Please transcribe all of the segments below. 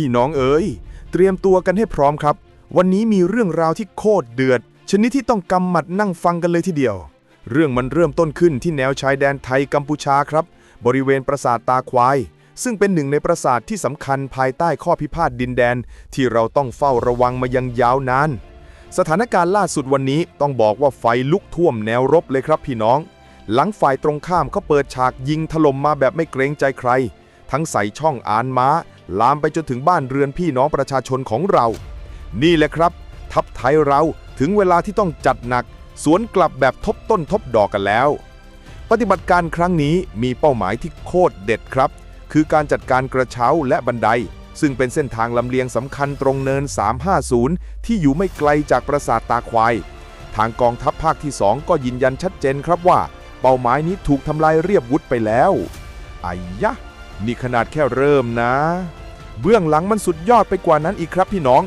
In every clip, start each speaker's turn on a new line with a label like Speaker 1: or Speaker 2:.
Speaker 1: พี่น้องเอ๋ย เตรียมตัวกันให้พร้อมครับ วันนี้มีเรื่องราวที่โคตรเดือด ชนิดที่ต้องกำหมัดนั่งฟังกันเลยทีเดียว เรื่องมันเริ่มต้นขึ้นที่แนวชายแดนไทยกัมพูชาครับ บริเวณปราสาทตาควาย ซึ่งเป็นหนึ่งในปราสาทที่สำคัญภายใต้ข้อพิพาทดินแดน ที่เราต้องเฝ้าระวังมายังยาวนาน สถานการณ์ล่าสุดวันนี้ต้องบอกว่าไฟลุกท่วมแนวรบเลยครับพี่น้อง หลังฝ่ายตรงข้ามเขาเปิดฉากยิงถล่มมาแบบไม่เกรงใจใครทั้งใส่ช่องอานม้า ลามไปจนถึงบ้านเรือนพี่น้องประชาชนของเรา นี่แหละครับ ทัพไทยเราถึงเวลาที่ต้องจัดหนัก สวนกลับแบบทบต้นทบดอกกันแล้ว ปฏิบัติการครั้งนี้มีเป้าหมายที่โคตรเด็ดครับ คือการจัดการกระเช้าและบันได ซึ่งเป็นเส้นทางลำเลียงสำคัญตรงเนิน 350 ที่อยู่ไม่ไกลจากปราสาทตาควาย ทางกองทัพภาคที่ 2 ก็ยืนยันชัดเจนครับว่า เป้าหมายนี้ถูกทำลายเรียบวุฒไปแล้วอ้ยะนี่ขนาดแค่เริ่มนะ เบื้องหลังมันสุดยอดไปกว่านั้นอีกครับพี่น้อง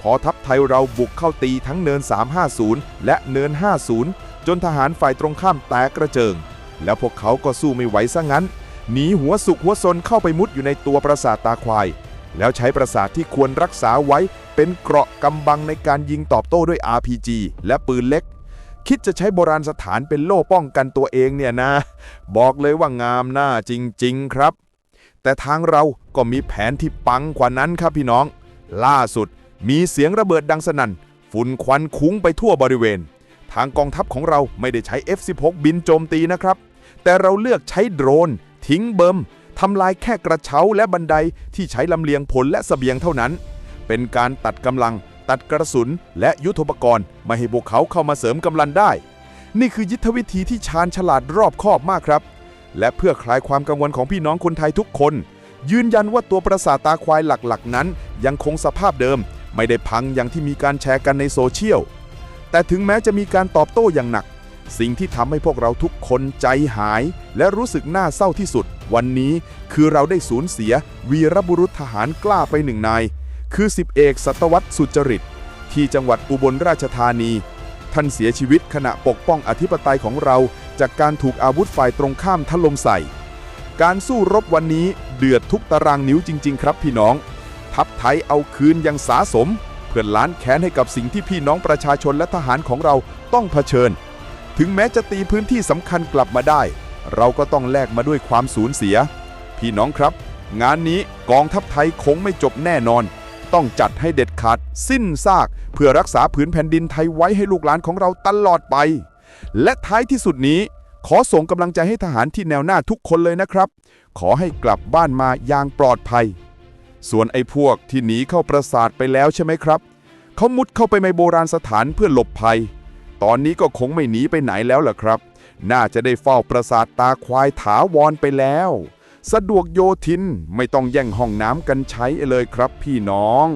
Speaker 1: พอทัพไทยเราบุกเข้าตีทั้งเนิน 350 และเนิน 50 จนทหารฝ่ายตรงข้ามแตกกระเจิง แล้วพวกเขาก็สู้ไม่ไหวซะงั้น หนีหัวสุกหัวซนเข้าไปมุดอยู่ในตัวปราสาทตาควาย แล้วใช้ปราสาทที่ควรรักษาไว้เป็นเกราะกำบังในการยิงตอบโต้ด้วย RPG และปืนเล็ก คิดจะใช้โบราณสถานเป็นโล่ป้องกันตัวเองเนี่ยนะ บอกเลยว่างามหน้าจริง ๆ ครับ แต่ทางเราก็มีแผนที่ปังกว่านั้นครับพี่น้อง ล่าสุดมีเสียงระเบิดดังสนั่น ฝุ่นควันคุ้งไปทั่วบริเวณ ทางกองทัพของเราไม่ได้ใช้ F16 บินโจมตีนะครับ แต่เราเลือกใช้โดรน ทิ้งเบิมทำลายแค่กระเช้าและบันไดที่ใช้ลำเลียงผลและสเสบียงเท่านั้น เป็นการตัดกำลัง ตัดกระสุน และยุทโธปกรณ์ไม่ให้พวกเขาเข้ามาเสริมกำลังได้ นี่คือยุทธวิธีที่ชาญฉลาดรอบคอบมากครับ และเพื่อคลายความกังวลของพี่น้องคนไทยทุกคน ยืนยันว่าตัวปราสาทตาควายหลักๆ นั้น ยังคงสภาพเดิม ไม่ได้พังอย่างที่มีการแชร์กันในโซเชียล แต่ถึงแม้จะมีการตอบโต้อย่างหนัก สิ่งที่ทำให้พวกเราทุกคนใจหาย และรู้สึกน่าเศร้าที่สุด วันนี้คือเราได้สูญเสีย วีรบุรุษทหารกล้าไปหนึ่งนาย คือสิบเอกสัตวัตสุจริต ที่จังหวัดอุบลราชธานี ท่านเสียชีวิตขณะปกป้องอธิปไตยของเรา จากการถูกอาวุธฝ่ายตรงข้ามถล่มใส่ การสู้รบวันนี้เดือดทุกตารางนิ้วจริง ๆ ครับพี่น้อง ทัพไทยเอาคืนอย่างสาสม เพื่อล้านแค้นให้กับสิ่งที่พี่น้องประชาชนและทหารของเราต้องเผชิญ ถึงแม้จะตีพื้นที่สำคัญกลับมาได้ เราก็ต้องแลกมาด้วยความสูญเสีย พี่น้องครับ งานนี้กองทัพไทยคงไม่จบแน่นอน ต้องจัดให้เด็ดขาดสิ้นซาก เพื่อรักษาผืนแผ่นดินไทยไว้ให้ลูกหลานของเราตลอดไป และท้ายที่สุดนี้ ขอส่งกำลังใจให้ทหารที่แนวหน้าทุกคนเลยนะครับ ขอให้กลับบ้านมาอย่างปลอดภัย ส่วนไอ้พวกที่หนีเข้าปราสาทไปแล้วใช่ไหมครับเขามุดเข้าไปในโบราณสถานเพื่อหลบภัย ตอนนี้ก็คงไม่หนีไปไหนแล้วล่ะครับ น่าจะได้เฝ้าปราสาทตาควายถาวรไปแล้ว สะดวกโยทินไม่ต้องแย่งห้องน้ำกันใช้เลยครับพี่น้อง